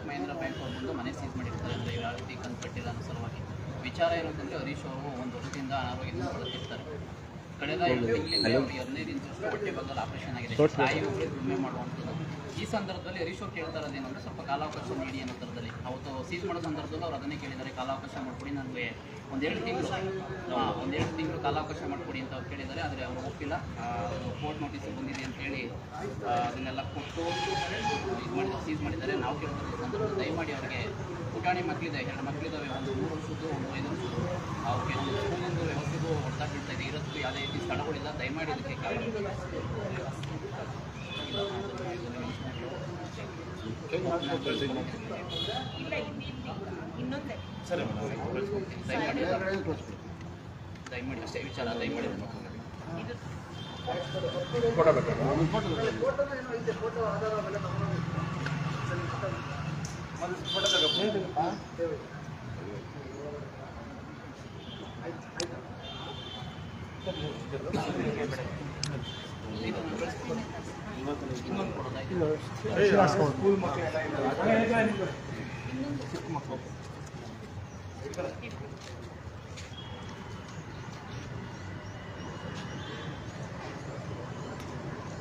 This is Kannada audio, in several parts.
ಕೋಟಕ್ ಮಹೇಂದ್ರ ಬ್ಯಾಂಕ್ ಅವ್ರ ಮುಂದೆ ಮನೆ ಸೀಸ್ ಮಾಡಿರ್ತಾರೆ ಅಂದರೆ ಯಾವ ರೀತಿ ಕಂತು ಕಟ್ಟಿಲ್ಲ ಅನ್ನೋ ಸಲುವಾಗಿ. ವಿಚಾರ ಏನಂತಂದರೆ ಹರೀಶ್ ಅವರು ಒಂದು ವರ್ಷದಿಂದ ಅನಾರೋಗ್ಯದಿಂದ ಬಳಲ್ತಿರ್ತಾರೆ ಕಳೆದ ಎರಡು ತಿಂಗಳಿಂದ ಅವರಿಗೆ ಹದಿನೈದು ಇಂಚಷ್ಟು ಹೊಟ್ಟೆ ಭಾಗದಲ್ಲಿ ಆಪರೇಷನ್ ಆಗಿದೆ. ತಾಯಿ ಮಾಡುವಂಥದ್ದು. ಈ ಸಂದರ್ಭದಲ್ಲಿ ಹರೀಶ್ ಅವ್ರು ಕೇಳ್ತಾ ಇರೋದು ಏನಂದ್ರೆ ಸ್ವಲ್ಪ ಕಾಲಾವಕಾಶ ನೀಡಿ ಅನ್ನೋ ಥರದಲ್ಲಿ. ಅವತ್ತು ಸೀಸ್ ಮಾಡೋ ಸಂದರ್ಭದಲ್ಲಿ ಅವ್ರು ಅದನ್ನೇ ಕೇಳಿದ್ದಾರೆ ಕಾಲಾವಕಾಶ ಮಾಡಿಕೊಡಿ ನನಗೆ ಒಂದೆರಡು ತಿಂಗಳು. ಒಂದೆರಡು ತಿಂಗಳು ಕಾಲಾವಕಾಶ ಮಾಡಿಕೊಡಿ ಅಂತ ಅವ್ರು ಕೇಳಿದ್ದಾರೆ ಆದರೆ ಅವರು ಒಪ್ಪಿಲ್ಲ. ಕೋರ್ಟ್ ನೋಟಿಸ್ ಬಂದಿದೆ ಅಂತ ಹೇಳಿ ಅದನ್ನೆಲ್ಲ ಕೊಟ್ಟು ಇದು ಮಾಡಿದ್ದಾರೆ ಸೀಸ್ ಮಾಡಿದ್ದಾರೆ. ನಾವು ಕೇಳ್ತಾರೆ ಸಂದರ್ಭದಲ್ಲಿ ದಯಮಾಡಿ ಅವರಿಗೆ ಪುಟಾಣಿ ಮಕ್ಕಳಿದೆ ಎರಡು ಮಕ್ಕಳಿದ್ದಾವೆ ಒಂದು ಮೂರು ವರ್ಷದ್ದು ಒಂದು ಐದು ವರ್ಷದ್ದು. ಅವ್ರಿಗೆ ಒಂದು ಸ್ಕೂಲಿಂದು ವ್ಯವಸ್ಥೆಗೂ ಹೊಡೆದಾಟ ಬೀಳ್ತಾ ಇದೆ ಇರೋದಕ್ಕೂ ಯಾವುದೇ ರೀತಿ ಸ್ಥಳಗಳಿಲ್ಲ. ದಯಮಾಡಿ ಇನ್ನೊಂದೇ ದಯಮಾಡಿ ಅಷ್ಟೇ ವಿಚಾರ, ದಯಮಾಡಿ ಇದು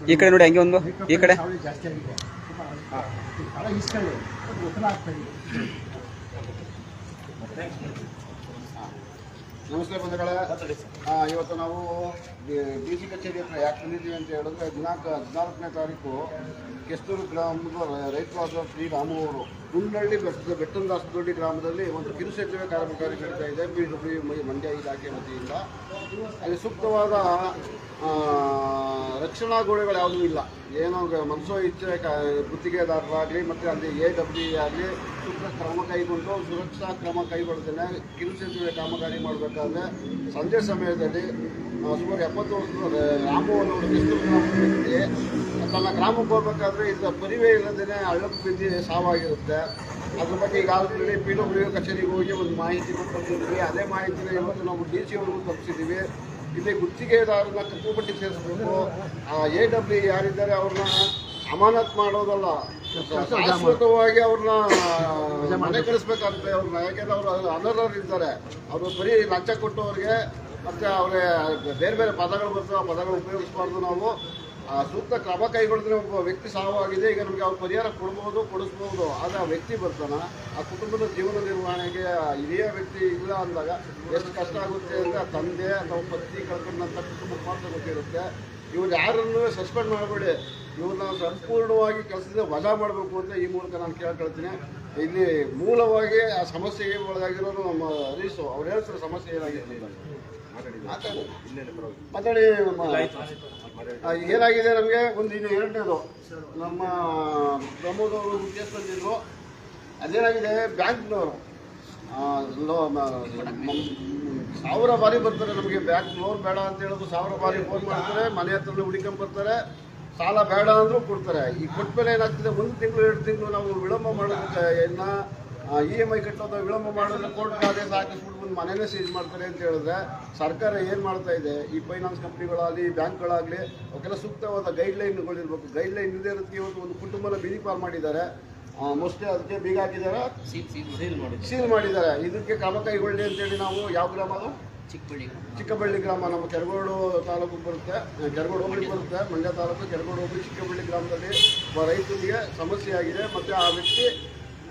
ಈ ಕಡೆ ನೋಡಿ ಹಂಗೆ ಒಂದು ಈ ಕಡೆ. ಜಾಸ್ತಿ ಆಗಿದೆ ಹಣ ಇಸ್ಕೊಳ್ಳಿ ಉತ್ತರ ಆಗ್ತದೆ ನಮಸ್ತೆ ಬಂಧುಗಳೇ. ಇವತ್ತು ನಾವು ಡಿ ಸಿ ಕಚೇರಿ ಹತ್ರ ಯಾಕೆ ಬಂದಿದ್ದೀವಿ ಅಂತ ಹೇಳಿದ್ರೆ ದಿನಾಂಕ ಹದಿನಾಲ್ಕನೇ ತಾರೀಕು ಕೆಸ್ತೂರು ಗ್ರಾಮದ ರೈತರಾದ ಶ್ರೀ ರಾಮು ಅವರು ಗುಂಡಳ್ಳಿ ಬೆಟ್ಟದ ಬೆಟ್ಟದ ದೊಡ್ಡಿ ಗ್ರಾಮದಲ್ಲಿ ಒಂದು ಕಿರುಸೇತುವೆ ಕಾಮಗಾರಿ ನಡೀತಾ ಇದೆ. ಬಿ ಡಬ್ಲ್ಯೂ ಮಂಡ್ಯ ಇಲಾಖೆ ವತಿಯಿಂದ. ಅಲ್ಲಿ ಸೂಕ್ತವಾದ ರಕ್ಷಣಾ ಗೋಡೆಗಳು ಯಾವುದೂ ಇಲ್ಲ. ಏನೋ ಮನಸ್ಸೋ ಮನಸೋ ಇಚ್ಛೆ ಗುತ್ತಿಗೆದಾರರಾಗಲಿ, ಮತ್ತು ಅಲ್ಲಿ ಎ ಡಬ್ಲ್ಯೂ ಆಗಲಿ ಸೂಕ್ತ ಕ್ರಮ ಕೈಗೊಂಡು ಸುರಕ್ಷಾ ಕ್ರಮ ಕೈಗೊಳ್ಳದೇನೆ ಕಿರುಸೇತುವೆ ಕಾಮಗಾರಿ ಮಾಡಬೇಕಾದ್ರೆ ಸಂಜೆ ಸಮಯದಲ್ಲಿ ಸುಮಾರು ಎಪ್ಪತ್ತು ವರ್ಷದ ರಾಮು ಅನ್ನೋರು ಕಿಸ್ತೂರು ಗ್ರಾಮದ ವ್ಯಕ್ತಿ, ತನ್ನ ಗ್ರಾಮಕ್ಕೆ ಹೋಗ್ಬೇಕಾದ್ರೆ ಇಲ್ಲ ಪರಿವೇ ಇಲ್ಲದೇ ಹಳ್ಳಕ್ಕೆ ಬಿದ್ದು ಸಾವಾಗಿರುತ್ತೆ. ಅದ್ರ ಬಗ್ಗೆ ಈಗಾಗಲೇ ಪಿ ಡಬ್ಲ್ಯೂ ಕಚೇರಿಗೆ ಹೋಗಿ ಒಂದು ಮಾಹಿತಿ ಕೊಟ್ಟಿದ್ದೀವಿ. ಅದೇ ಮಾಹಿತಿನ ಇವತ್ತು ನಾವು ಡಿ ಸಿ ಅವ್ರಿಗೂ ತಪ್ಪಿಸಿದ್ದೀವಿ. ಇಲ್ಲಿ ಗುತ್ತಿಗೆದಾರನ ಕಪ್ಪುಪಟ್ಟಿ ಸೇರಿಸ್ಬೇಕು. ಆ ಎ ಡಬ್ಲ್ಯೂ ಯಾರಿದ್ದಾರೆ ಅವ್ರನ್ನ ಅಮಾನತ್ ಮಾಡೋದಲ್ಲ. ಶಾಶ್ವತವಾಗಿ ಅವ್ರನ್ನ ಮನೆ ಕಳಿಸ್ಬೇಕಾಗುತ್ತೆ. ಅವ್ರನ್ನ ಯಾಕೆಂದ್ರೆ ಅವರು ಅನರ್ಹರಿದ್ದಾರೆ ಅವರು ಬರೀ ಲಂಚ ಕೊಟ್ಟು ಅವ್ರಿಗೆ ಮತ್ತೆ ಅವ್ರಿಗೆ ಬೇರೆ ಬೇರೆ ಪದಗಳು ಬರ್ತವೆ. ಆ ಪದಗಳು ಉಪಯೋಗಿಸ್ಬಾರ್ದು ನಾವು. ಆ ಸೂಕ್ತ ಕ್ರಮ ಕೈಗೊಳ್ಳಿದ್ರೆ ಒಬ್ಬ ವ್ಯಕ್ತಿ ಸಾವಾಗಿದೆ ಈಗ ನಮಗೆ ಅವ್ರು ಪರಿಹಾರ ಕೊಡ್ಬೋದು, ಕೊಡಿಸ್ಬೋದು. ಆದರೆ ಆ ವ್ಯಕ್ತಿ ಬರ್ತಾನ. ಆ ಕುಟುಂಬದ ಜೀವನ ನಿರ್ವಹಣೆಗೆ ಹಿರಿಯ ವ್ಯಕ್ತಿ ಇಲ್ಲ ಅಂದಾಗ ಎಷ್ಟು ಕಷ್ಟ ಆಗುತ್ತೆ ಅಂದರೆ ತಂದೆ ಅಥವಾ ಪತ್ನಿ ಕಳ್ಕೊಂಡಂಥ ಕುಟುಂಬಕ್ಕೆ ಮಾತ್ರ ಗೊತ್ತಿರುತ್ತೆ. ಇವ್ರು ಯಾರನ್ನು ಸಸ್ಪೆಂಡ್ ಮಾಡಬೇಡಿ. ಇವ್ರನ್ನ ಸಂಪೂರ್ಣವಾಗಿ ಕೆಲಸದಿಂದ ವಜಾ ಮಾಡಬೇಕು ಅಂತ ಈ ಮೂಲಕ ನಾನು ಕೇಳ್ಕೊಳ್ತೀನಿ. ಇಲ್ಲಿ ಮೂಲವಾಗಿ ಆ ಸಮಸ್ಯೆಗೆ ಒಳಗಾಗಿರೋದು ನಮ್ಮ ಹರೀಶು ಅವ್ರು ಹೇಳ್ತಾರೆ ಸಮಸ್ಯೆ ಏನಾಗಿದೆ ಮಾತಾಡಿ. ನಮ್ಮ ಏನಾಗಿದೆ ನಮಗೆ? ಒಂದು ಇನ್ನು ಎರಡನೇದು. ನಮ್ಮ ಪ್ರಮೋದ್ ಅವರು ಕೇಸ್ ಬಂದಿದ್ರು. ಅದೇನಾಗಿದೆ? ಬ್ಯಾಂಕ್ನವರು. ಸಾವಿರ ಬಾರಿ ಬರ್ತಾರೆ ನಮಗೆ. ಬ್ಯಾಂಕ್ ಲೋನ್ ಬೇಡ ಅಂತ ಹೇಳೋದು ಸಾವಿರ ಬಾರಿ ಫೋನ್ ಮಾಡ್ತಾರೆ, ಮನೆ ಹತ್ರನೇ ಹುಡುಕೊಂಡ್ ಬರ್ತಾರೆ. ಸಾಲ ಬೇಡ ಅಂದರೂ ಕೊಡ್ತಾರೆ. ಈ ಕೊಟ್ಟ ಮೇಲೆ ಏನಾಗ್ತದೆ? ಒಂದು ತಿಂಗಳು, ಎರಡು ತಿಂಗಳು ನಾವು ವಿಳಂಬ ಮಾಡೋದಕ್ಕೆ ಇನ್ನ ಇ ಎಂ ಐ ಕಟ್ಟೋದು ವಿಳಂಬ ಮಾಡೋದು ಕೋರ್ಟ್ ಆದೇಶ ಹಾಕಿಸ್ಬಿಟ್ಟು ಬಂದು ಮನೆನೇ ಸೀಜ್ ಮಾಡ್ತಾರೆ ಅಂತ ಹೇಳಿದ್ರೆ ಸರ್ಕಾರ ಏನು ಮಾಡ್ತಾ ಇದೆ? ಈ ಫೈನಾನ್ಸ್ ಕಂಪ್ನಿಗಳಾಗಲಿ ಬ್ಯಾಂಕ್ಗಳಾಗಲಿ, ಅವಕ್ಕೆಲ್ಲ ಸೂಕ್ತವಾದ ಗೈಡ್ಲೈನ್ಗಳಿರ್ಬೇಕು ಗೈಡ್ಲೈನ್ ಇದೇ ಇರೋದಕ್ಕೆ ಇವತ್ತು ಒಂದು ಕುಟುಂಬನ ಬೀದಿ ಪಾಲ್ ಮಾಡಿದ್ದಾರೆ. ಮೋಸ್ಟ್ಲಿ ಅದಕ್ಕೆ ಬೀಗ ಹಾಕಿದ್ದಾರೆ ಸೀಲ್ ಮಾಡಿದ್ದಾರೆ. ಇದಕ್ಕೆ ಕ್ರಮ ಕೈಗೊಳ್ಳಿ ಅಂತೇಳಿ ನಾವು ಯಾವ ಗ್ರಾಮ ಅದು? ಚಿಕ್ಕಬಳ್ಳಿ ಚಿಕ್ಕಬಳ್ಳಿ ಗ್ರಾಮ. ನಮ್ಮ ಕೆರಗೋಡು ತಾಲೂಕು ಬರುತ್ತೆ. ಕೆರಗೋಡು ಹೋಬಳಿ ಬರುತ್ತೆ. ಮಂಡ್ಯ ತಾಲೂಕು ಕೆರಗೋಡು ಹೋಬಳಿ ಚಿಕ್ಕಬಳ್ಳಿ ಗ್ರಾಮದಲ್ಲಿ ಒಬ್ಬ ರೈತರಿಗೆ ಸಮಸ್ಯೆ ಆಗಿದೆ. ಮತ್ತು ಆ ವ್ಯಕ್ತಿ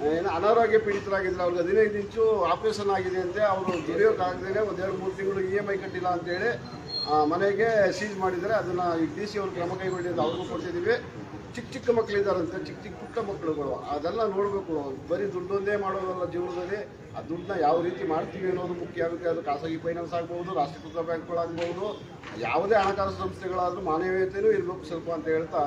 ಏನು ಅನಾರೋಗ್ಯ ಪೀಡಿತರಾಗಿದ್ದಾರೆ. ಅವ್ರಿಗೆ ಹದಿನೈದು ಇಂಚು ಆಪರೇಷನ್ ಆಗಿದೆ ಅಂತೆ. ಅವರು ದುಡಿಯೋಕ್ಕಾಗದೇ ಒಂದೆರಡು ಮೂರು ತಿಂಗಳು ಇ ಎಂ ಐ ಕಟ್ಟಿಲ್ಲ ಅಂತೇಳಿ ಆ, ಮನೆಗೆ ಸೀಜ್ ಮಾಡಿದ್ದಾರೆ. ಅದನ್ನು ಈ ಡಿ ಸಿ ಅವರು ಕ್ರಮ ಕೈಗೊಂಡಿದ್ದು ಅಂತ ಅವ್ರಿಗೂ ಕೊಡ್ತಿದ್ದೀವಿ. ಚಿಕ್ಕ ಚಿಕ್ಕ ಮಕ್ಕಳಿದ್ದಾರಂತೆ ಚಿಕ್ಕ ಚಿಕ್ಕ ಪುಟ್ಟ ಮಕ್ಕಳುಗಳು. ಅದೆಲ್ಲ ನೋಡಬೇಕು. ಬರೀ ದುಡ್ಡೊಂದೇ ಮಾಡೋದಲ್ಲ ಜೀವನದಲ್ಲಿ. ಆ ದುಡ್ಡನ್ನ ಯಾವ ರೀತಿ ಮಾಡ್ತೀವಿ ಅನ್ನೋದು ಮುಖ್ಯ ಆಗುತ್ತೆ. ಅದು ಖಾಸಗಿ ಫೈನಾನ್ಸ್ ಆಗ್ಬೋದು, ರಾಷ್ಟ್ರೀಕೃತ ಬ್ಯಾಂಕ್ಗಳಾಗ್ಬೋದು, ಯಾವುದೇ ಹಣಕಾಸು ಸಂಸ್ಥೆಗಳಾದರೂ ಮಾನವೀಯತೆಯೂ ಇರಬೇಕು ಸ್ವಲ್ಪ ಅಂತ ಹೇಳ್ತಾ